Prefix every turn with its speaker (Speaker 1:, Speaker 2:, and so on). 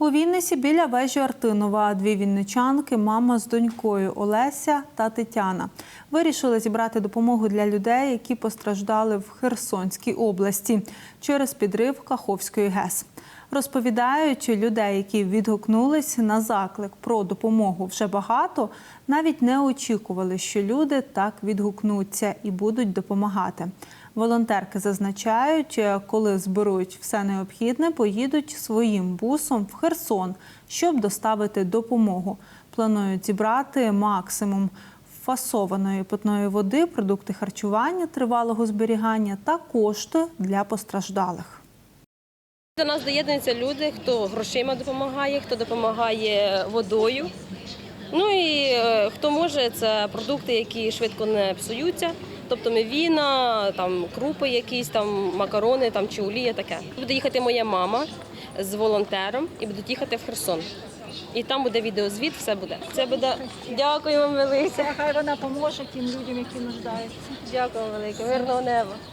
Speaker 1: У Вінниці біля вежі Артинова дві вінничанки, мама з донькою Олеся та Тетяна, вирішили зібрати допомогу для людей, які постраждали в Херсонській області через підрив Каховської ГЕС. Розповідають, людей, які відгукнулись на заклик про допомогу вже багато, навіть не очікували, що люди так відгукнуться і будуть допомагати. Волонтерки зазначають, коли зберуть все необхідне, поїдуть своїм бусом в Херсон, щоб доставити допомогу. Планують зібрати максимум фасованої питної води, продукти харчування тривалого зберігання та кошти для постраждалих.
Speaker 2: До нас доєднуються люди, хто грошима допомагає, хто допомагає водою. Ну і е, хто може, це продукти, які швидко не псуються. Тобто мівіна, там крупи якісь, там макарони там, чи олія таке. Буде їхати моя мама з волонтером і будуть їхати в Херсон. І там буде відеозвіт, все буде. Це буде. Дякую вам велике.
Speaker 3: Хай вона поможе тим людям, які нуждаються.
Speaker 2: Дякую велике. Мирного неба.